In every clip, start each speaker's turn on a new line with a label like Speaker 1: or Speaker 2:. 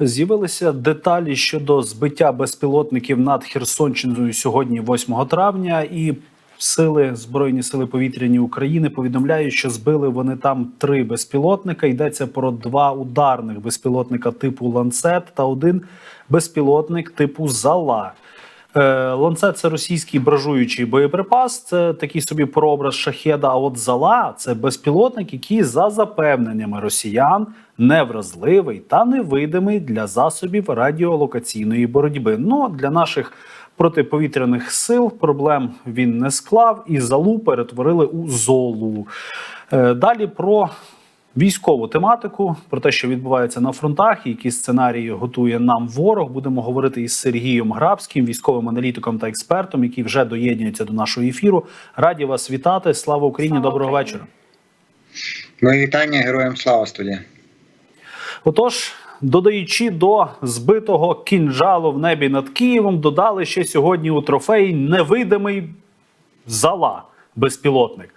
Speaker 1: З'явилися деталі щодо збиття безпілотників над Херсонщиною сьогодні, 8 травня, і сили збройні сили повітряні України повідомляють, що збили вони там три безпілотника. Йдеться про два ударних безпілотника типу ланцет та один безпілотник типу зала. Е, Ланцет це російський бражуючий боєприпас, це такий собі прообраз шахеда. А от зала це безпілотник, який за запевненнями росіян невразливий та невидимий для засобів радіолокаційної боротьби. Ну для наших протиповітряних сил проблем він не склав, і залу перетворили у золу. Е, Далі про військову тематику, про те, що відбувається на фронтах, і які сценарії готує нам ворог. Будемо говорити із Сергієм Грабським, військовим аналітиком та експертом, який вже доєднується до нашого ефіру. Раді вас вітати. Слава Україні!
Speaker 2: Слава
Speaker 1: Доброго
Speaker 2: Україні.
Speaker 1: вечора.
Speaker 3: Мої вітання героям слава студія.
Speaker 1: Отож, додаючи до збитого кінжалу в небі над Києвом, додали ще сьогодні у трофей невидимий зала. Безпілотник.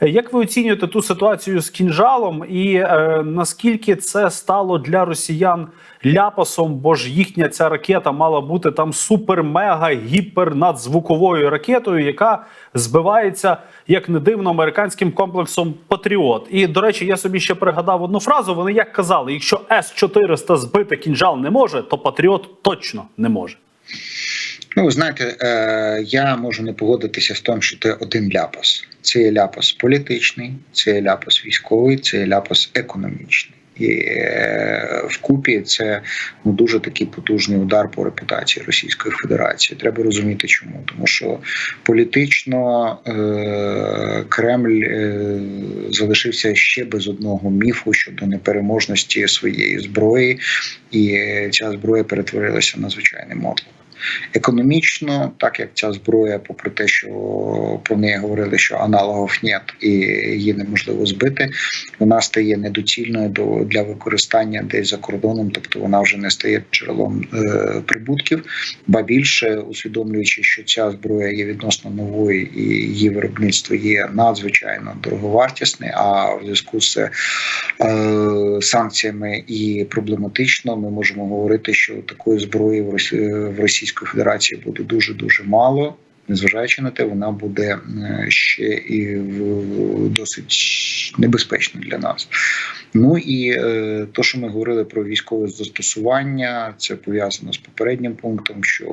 Speaker 1: Як ви оцінюєте ту ситуацію з кінжалом, і е, наскільки це стало для росіян ляпасом? Бо ж їхня ця ракета мала бути там супер-мега гіпернадзвуковою ракетою, яка збивається як не дивно американським комплексом Патріот. І до речі, я собі ще пригадав одну фразу. Вони як казали: якщо С 400 збити кінжал не може, то Патріот точно не може.
Speaker 3: Ну, ви знаєте, е, я можу не погодитися з тим, що це один ляпас. Це ляпас політичний, це ляпас військовий, це ляпас економічний. І е, вкупі це ну, дуже такий потужний удар по репутації Російської Федерації. Треба розуміти, чому. Тому що політично е, Кремль е, залишився ще без одного міфу щодо непереможності своєї зброї, і ця зброя перетворилася на звичайний мотлох. Економічно, так як ця зброя, попри те, що про неї говорили, що аналогів нет і її неможливо збити, вона стає недоцільною до для використання десь за кордоном, тобто вона вже не стає джерелом е, прибутків, ба більше усвідомлюючи, що ця зброя є відносно новою і її виробництво є надзвичайно дороговартісне. А в зв'язку з е, санкціями і проблематично, ми можемо говорити, що такої зброї в Росі... в Російської Федерації буде дуже дуже мало. Незважаючи на те, вона буде е, ще і досить небезпечна для нас. Ну і е, то, що ми говорили про військове застосування, це пов'язано з попереднім пунктом, що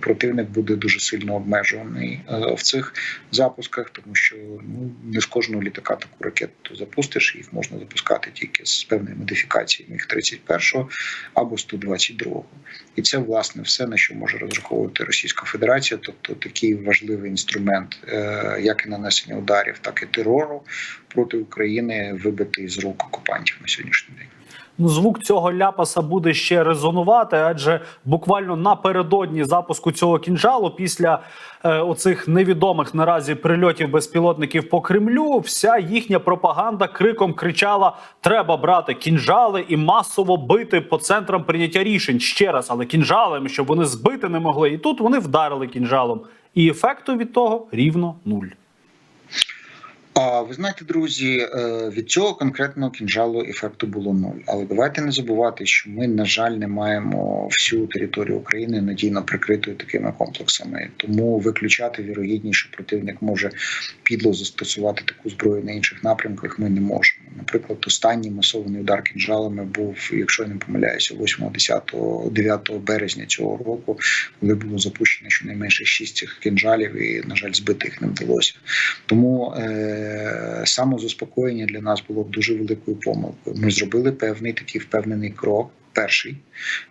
Speaker 3: противник буде дуже сильно обмежений е, в цих запусках, тому що ну не з кожного літака таку ракету запустиш, їх можна запускати тільки з певною модифікацією міг 31 або 122. І це власне все на що може розраховувати Російська Федерація, тобто такий важливий інструмент, е, як і нанесення ударів, так і терору проти України, вибитий з рук окупантів на сьогоднішній день.
Speaker 1: Ну, звук цього ляпаса буде ще резонувати, адже буквально напередодні запуску цього кінжалу, після е, оцих невідомих наразі прильотів безпілотників по Кремлю, вся їхня пропаганда криком кричала: треба брати кінжали і масово бити по центрам прийняття рішень ще раз, але кінжалами, щоб вони збити не могли. І тут вони вдарили кінжалом. І ефекту від того рівно нуль.
Speaker 3: А ви знаєте, друзі, е, від цього конкретного кінжалу ефекту було нуль. Але давайте не забувати, що ми, на жаль, не маємо всю територію України надійно прикритою такими комплексами. Тому виключати вірогідність, що противник може підло застосувати таку зброю на інших напрямках. Ми не можемо. Наприклад, останній масований удар кінжалами був, якщо я не помиляюся, 8, 10, 9 березня цього року, коли було запущено щонайменше 6 цих кінжалів, і на жаль, збити їх не вдалося. Тому е, самозаспокоєння для нас було б дуже великою помилкою. Ми зробили певний такий впевнений крок. Перший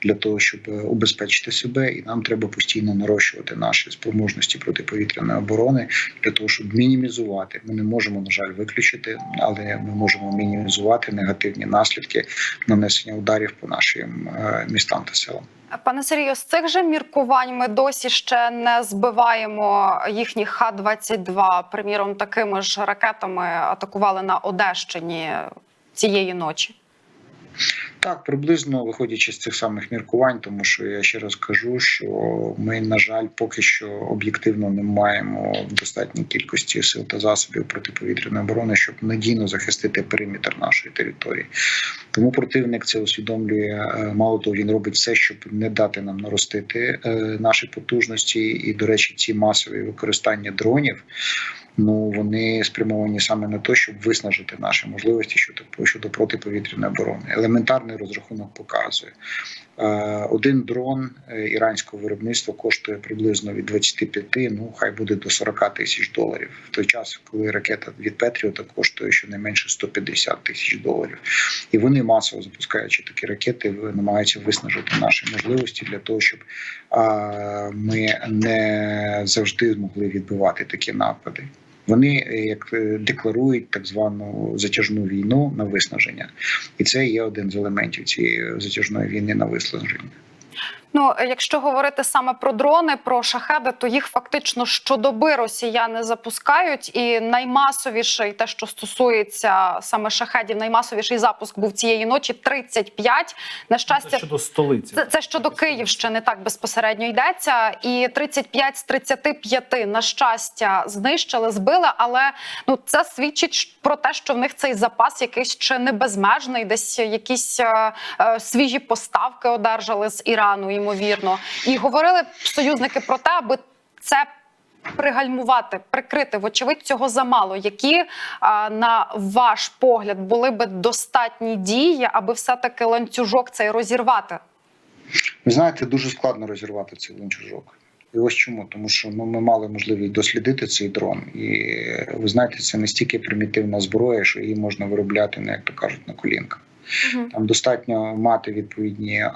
Speaker 3: для того, щоб е, убезпечити себе, і нам треба постійно нарощувати наші спроможності протиповітряної оборони для того, щоб мінімізувати. Ми не можемо, на жаль, виключити, але ми можемо мінімізувати негативні наслідки нанесення ударів по нашим е, містам та селам.
Speaker 2: Пане Сергію, з цих же міркувань ми досі ще не збиваємо їхні Х-22. Приміром, такими ж ракетами атакували на Одещині цієї ночі.
Speaker 3: Так, приблизно виходячи з цих самих міркувань, тому що я ще раз кажу, що ми, на жаль, поки що об'єктивно не маємо в достатній кількості сил та засобів протиповітряної оборони, щоб надійно захистити периметр нашої території. Тому противник це усвідомлює. Е, Мало того, він робить все, щоб не дати нам наростити е, наші потужності. І, до речі, ці масові використання дронів. Ну вони спрямовані саме на те, щоб виснажити наші можливості щодо щодо протиповітряної оборони. Елементарний розрахунок показує. Е, Один дрон е, іранського виробництва коштує приблизно від 25, ну хай буде до 40 тисяч доларів. В той час, коли ракета від Петріота коштує щонайменше 150 тисяч доларів, і вони масово запускаючи такі ракети, намагаються виснажити наші можливості для того, щоб ми не завжди змогли відбивати такі напади. Вони е, як е, декларують так звану затяжну війну на виснаження, і це є один з елементів цієї затяжної війни на виснаження.
Speaker 2: Ну, якщо говорити саме про дрони, про шахеди, то їх фактично щодоби росіяни запускають. І наймасовіший, те, що стосується саме шахедів, наймасовіший запуск був цієї ночі 35. На щастя,
Speaker 1: Це щодо столиці.
Speaker 2: Це, це щодо Київщини так безпосередньо йдеться. І 35 з 35, на щастя, знищили, збили. Але ну це свідчить про те, що в них цей запас якийсь чи не безмежний, десь якісь е, е, свіжі поставки одержали з Ірану, ймовірно. І говорили союзники про те, аби це. Пригальмувати, прикрити, вочевидь, цього замало. Які на ваш погляд були би достатні дії, аби все-таки ланцюжок цей розірвати?
Speaker 3: Ви знаєте, дуже складно розірвати цей ланцюжок. І ось чому, тому що ну, ми мали можливість дослідити цей дрон, і ви знаєте, це настільки примітивна зброя, що її можна виробляти, ну, як то кажуть, на колінках.
Speaker 2: Мгм.
Speaker 3: Там достатньо мати відповідні е,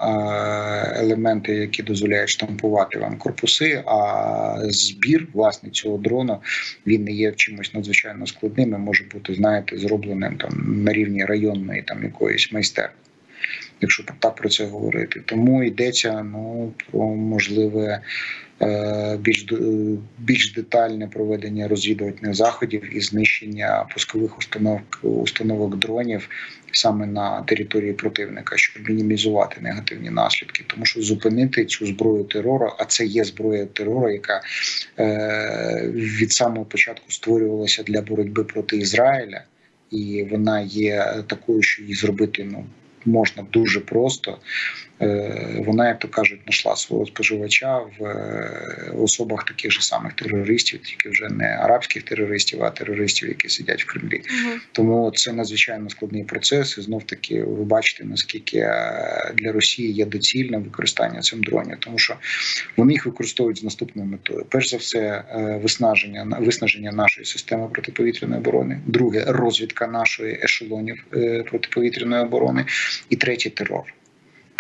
Speaker 3: елементи, які дозволяють штампувати вам корпуси. А збір власне цього дрона він не є чимось надзвичайно складним. і Може бути, знаєте, зробленим там на рівні районної там якоїсь майстерні. Якщо так про це говорити, тому йдеться ну про можливе е, більш більш детальне проведення розвідувальних заходів і знищення пускових установок установок дронів саме на території противника, щоб мінімізувати негативні наслідки, тому що зупинити цю зброю терору, а це є зброя терору, яка е, від самого початку створювалася для боротьби проти Ізраїля, і вона є такою, що її зробити ну можна дуже просто. Е, Вона, як то кажуть, знайшла свого споживача в е, особах таких же самих терористів, тільки вже не арабських терористів, а терористів, які сидять в Кремлі.
Speaker 2: Мгм.
Speaker 3: Тому це надзвичайно складний процес. І знов таки ви бачите, наскільки е, для Росії є доцільним використання цим дронів, тому що вони їх використовують з наступною метою: перш за все, виснаження виснаження нашої системи протиповітряної оборони. Друге розвідка нашої ешелонів протиповітряної оборони, і третє терор.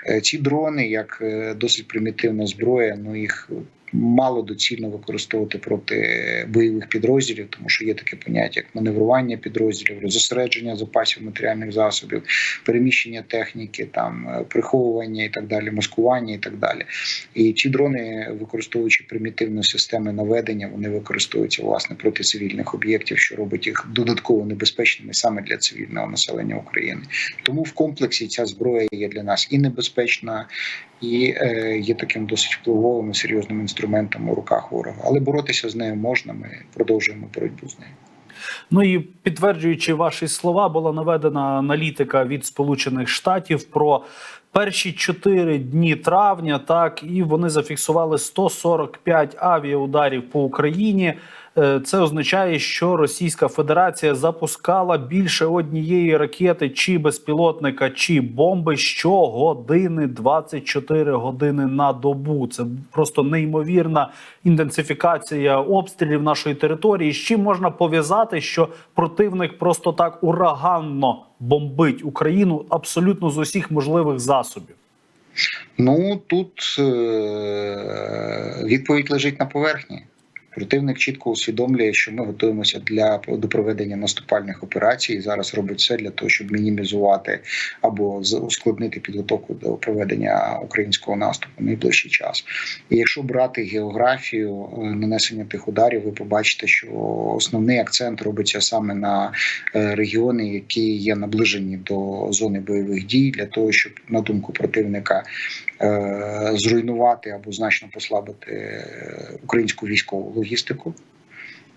Speaker 3: Е, Ці дрони, як е, досить примітивна зброя, ну їх мало доцільно використовувати проти бойових підрозділів, тому що є таке поняття, як маневрування підрозділів, зосередження запасів матеріальних засобів, переміщення техніки, там е, приховування і так далі, маскування і так далі. І ці дрони, використовуючи примітивні системи наведення, вони використовуються власне проти цивільних об'єктів, що робить їх додатково небезпечними саме для цивільного населення України. Тому в комплексі ця зброя є для нас і небезпечна, і е, є таким досить впливовим і серйозним інструментом у руках ворога. Але боротися з нею можна. Ми продовжуємо боротьбу з нею.
Speaker 1: Ну і підтверджуючи ваші слова, була наведена аналітика від Сполучених Штатів про перші чотири дні травня. Так і вони зафіксували 145 авіаударів по Україні. Е, Це означає, що Російська Федерація запускала більше однієї ракети, чи безпілотника, чи бомби щогодини 24 години на добу. Це просто неймовірна інтенсифікація обстрілів нашої території. З чим можна пов'язати, що противник просто так ураганно бомбить Україну абсолютно з усіх можливих засобів.
Speaker 3: Ну тут е- відповідь лежить на поверхні. Противник чітко усвідомлює, що ми готуємося для до проведення наступальних операцій. Зараз робить все для того, щоб мінімізувати або ускладнити підготовку до проведення українського наступу в найближчий час. І якщо брати географію е, нанесення тих ударів, ви побачите, що основний акцент робиться саме на е, регіони, які є наближені до зони бойових дій, для того, щоб на думку противника е, зруйнувати або значно послабити українську військову логістику.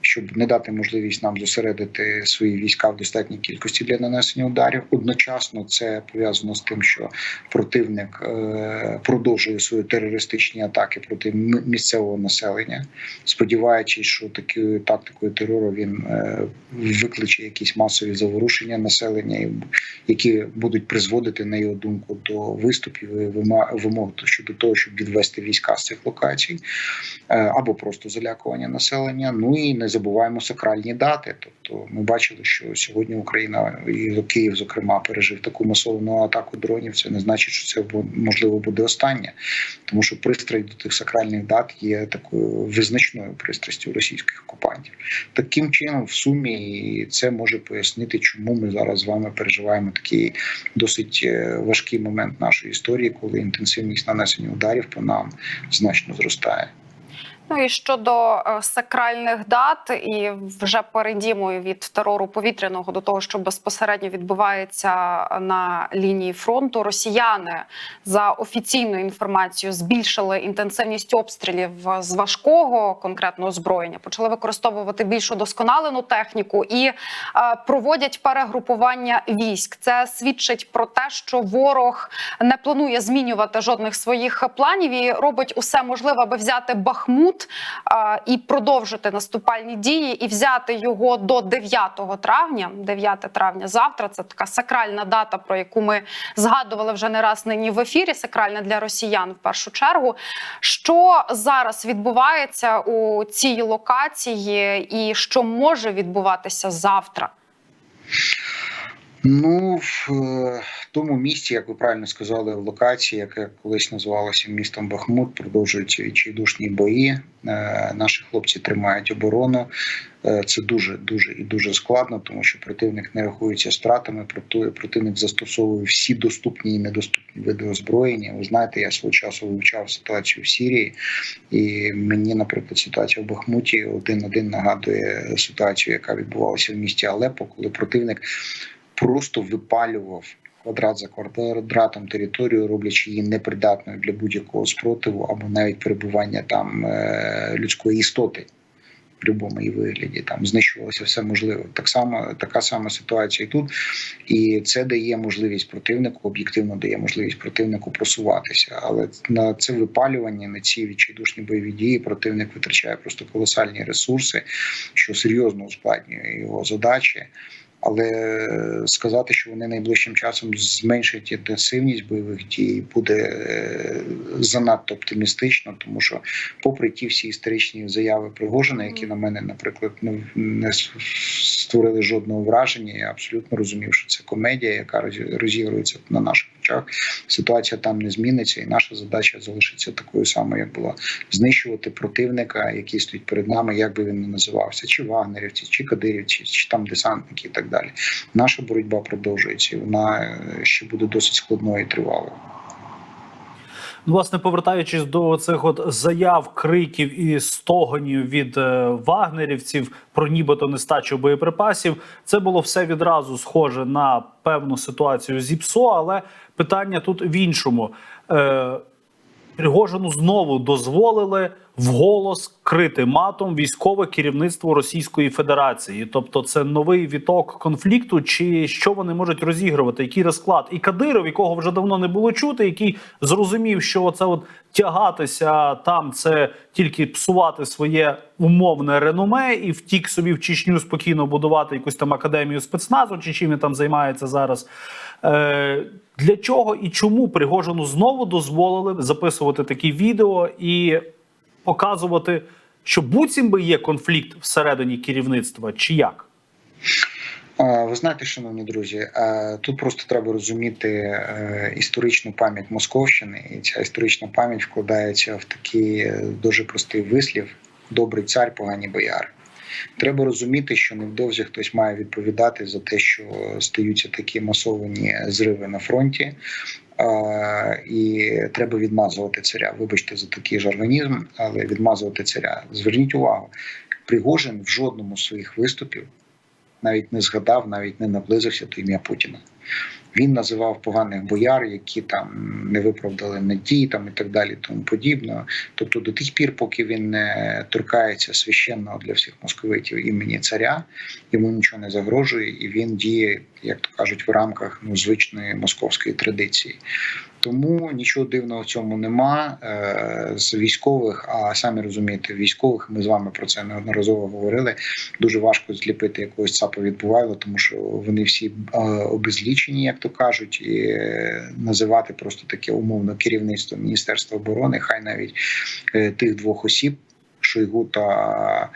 Speaker 3: Щоб не дати можливість нам зосередити свої війська в достатній кількості для нанесення ударів, одночасно це пов'язано з тим, що противник е, продовжує свої терористичні атаки проти місцевого населення, сподіваючись, що такою тактикою терору він е, викличе якісь масові заворушення населення, які будуть призводити на його думку до виступів і вимог щодо того, щоб відвести війська з цих локацій, е, або просто залякування населення. Ну і не забуваємо сакральні дати. Тобто, ми бачили, що сьогодні Україна і Київ, зокрема, пережив таку масовану атаку дронів. Це не значить, що це можливо буде останнє, тому що пристрій до тих сакральних дат є такою визначною пристрастю російських окупантів. Таким чином, в сумі, це може пояснити, чому ми зараз з вами переживаємо такий досить е, важкий момент нашої історії, коли інтенсивність нанесення ударів по нам значно зростає.
Speaker 2: Ну і щодо е, сакральних дат, і вже перейдімо від терору повітряного до того, що безпосередньо відбувається на лінії фронту. Росіяни за офіційною інформацією збільшили інтенсивність обстрілів з важкого конкретного озброєння, почали використовувати більш удосконалену техніку і е, проводять перегрупування військ. Це свідчить про те, що ворог не планує змінювати жодних своїх планів і робить усе можливе, аби взяти Бахмут а, і продовжити наступальні дії, і взяти його до 9 травня. 9 травня завтра. Це така сакральна дата, про яку ми згадували вже не раз нині в ефірі. Сакральна для росіян в першу чергу. Що зараз відбувається у цій локації, і що може відбуватися завтра?
Speaker 3: Ну, в е, тому місці, як ви правильно сказали, в локації, яке колись називалося містом Бахмут, продовжуються відчайдушні бої. Е, Наші хлопці тримають оборону. Е, Це дуже дуже і дуже складно, тому що противник не рахується стратами. проти- Противник застосовує всі доступні і недоступні види озброєння. Ви знаєте, я свого часу вивчав ситуацію в Сірії, і мені, наприклад, ситуація в Бахмуті один-один нагадує ситуацію, яка відбувалася в місті Алепо, коли противник просто випалював квадрат за квадратом територію, роблячи її непридатною для будь-якого спротиву або навіть перебування там е, людської істоти. В будь-якому її вигляді там знищувалося все можливе. Так само така сама ситуація і тут, і це дає можливість противнику, об'єктивно дає можливість противнику просуватися. Але на це випалювання, на ці відчайдушні бойові дії противник витрачає просто колосальні ресурси, що серйозно ускладнює його задачі. Але сказати, що вони найближчим часом зменшать інтенсивність бойових дій, буде е, занадто оптимістично, тому що, попри ті всі історичні заяви Пригожина, які на мене, наприклад, не, не створили жодного враження, я абсолютно розумів, що це комедія, яка розігрується на наших очах. Ситуація там не зміниться, і наша задача залишиться такою самою, як була знищувати противника, який стоїть перед нами, як би він не називався, чи вагнерівці, чи кадирівці, чи там десантники і так далі. Наша боротьба продовжується, і вона е, ще буде досить складною і тривалою.
Speaker 1: Власне, повертаючись до цих от заяв, криків і стогонів від е, вагнерівців про нібито нестачу боєприпасів, це було все відразу схоже на певну ситуацію зі ПСО, але питання тут в іншому. Е, Пригожину знову дозволили вголос крити матом військове керівництво Російської Федерації. Тобто, це новий віток конфлікту, чи що вони можуть розігрувати? Який розклад? І Кадиров, якого вже давно не було чути, який зрозумів, що оце от тягатися там це тільки псувати своє умовне реноме, і втік собі в Чечню спокійно будувати якусь там академію спецназу, чи чим він там займається зараз. Е, для чого і чому Пригожину знову дозволили записувати такі відео і показувати, що буцім би є конфлікт всередині керівництва, чи як?
Speaker 3: Ви знаєте, шановні друзі, тут просто треба розуміти е, історичну пам'ять Московщини, і ця історична пам'ять вкладається в такий е, дуже простий вислів, добрий цар, погані бояри. Треба розуміти, що невдовзі хтось має відповідати за те, що стаються такі масовані зриви на фронті. І треба відмазувати царя. Вибачте за такий жаргонізм, але відмазувати царя. Зверніть увагу, Пригожин в жодному з своїх виступів навіть не згадав, навіть не наблизився до ім'я Путіна. Він називав поганих бояр, які там не виправдали надії, там і так далі, тому подібно. Тобто, до тих пір, поки він не торкається священного для всіх московитів імені царя, йому нічого не загрожує, і він діє, як то кажуть, в рамках ну, звичної московської традиції. Тому нічого дивного в цьому нема е, з військових. А самі розумієте, військових ми з вами про це неодноразово говорили. Дуже важко зліпити якогось ЦАПа відбувайло, тому що вони всі е, обезлічені, як то кажуть, і е, називати просто таке умовно керівництво Міністерства оборони, хай навіть е, тих двох осіб. Шойгу та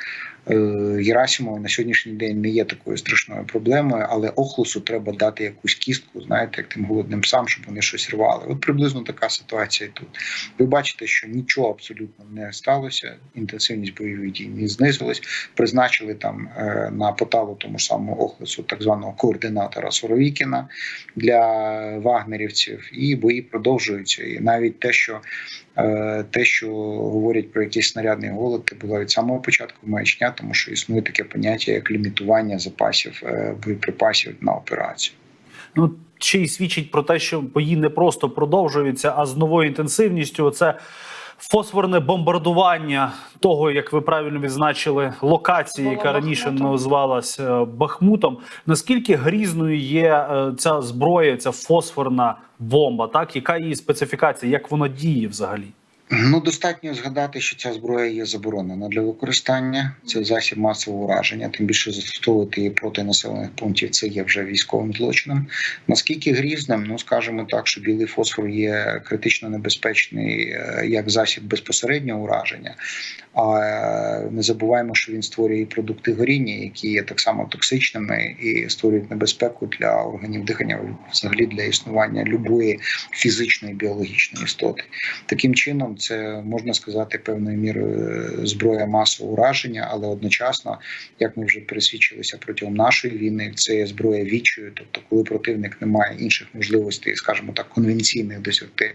Speaker 3: Герасимова на сьогоднішній день не є такою страшною проблемою, але Охлусу треба дати якусь кістку, знаєте, як тим голодним псам, щоб вони щось рвали. От приблизно така ситуація тут. Ви бачите, що нічого абсолютно не сталося. Інтенсивність бойових дій не знизилась. Призначили там е, на поталу тому ж самому Охлусу так званого координатора Суровікіна для вагнерівців, і бої продовжуються. І навіть те, що Е, те, що говорять про якийсь снарядний голод, це було від самого початку маячня, тому що існує таке поняття як лімітування запасів е, боєприпасів на операцію.
Speaker 1: Ну ще й свідчить про те, що бої не просто продовжуються, а з новою інтенсивністю. Це фосфорне бомбардування того, як ви правильно відзначили, локації, яка раніше
Speaker 2: Бахмутом.
Speaker 1: називалась е, Бахмутом. Наскільки грізною є е, ця зброя, ця фосфорна бомба? Так, яка її специфікація, як вона діє взагалі?
Speaker 3: Ну достатньо згадати, що ця зброя є заборонена для використання. Це засіб масового ураження. Тим більше застосовувати її проти населених пунктів. Це є вже військовим злочином. Наскільки грізним, ну скажімо так, що білий фосфор є критично небезпечний е, як засіб безпосереднього ураження. А е, не забуваємо, що він створює продукти горіння, які є так само токсичними і створюють небезпеку для органів дихання, взагалі для існування любої фізичної біологічної істоти. Таким чином, це можна сказати певною мірою е, зброя масового ураження, але одночасно, як ми вже пересвідчилися протягом нашої війни, це є зброя відчаю. Тобто, коли противник не має інших можливостей, скажімо так, конвенційних досягти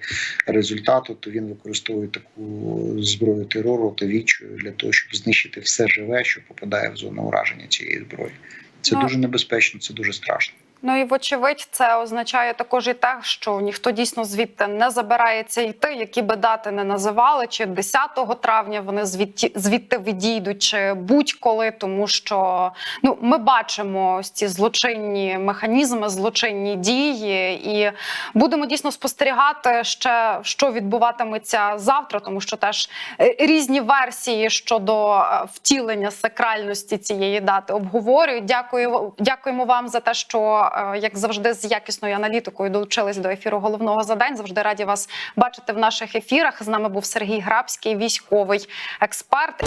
Speaker 3: результату, то він використовує таку зброю терору та відчаю для того, щоб знищити все живе, що попадає в зону ураження цієї зброї. Це
Speaker 2: Ну,
Speaker 3: дуже небезпечно, це дуже страшно.
Speaker 2: Ну і вочевидь, це означає також і те, що ніхто дійсно звідти не забирається йти, які би дати не називали, чи 10 травня вони звідти, звідти відійдуть, чи будь-коли, тому що ну ми бачимо ось ці злочинні механізми, злочинні дії, і будемо дійсно спостерігати ще, що відбуватиметься завтра, тому що теж е, різні версії щодо е, втілення сакральності цієї дати обговорюють. Дякую, дякуємо вам за те, що е, як завжди з якісною аналітикою долучились до ефіру головного задань. Завжди раді вас бачити в наших ефірах. З нами був Сергій Грабський, військовий експерт.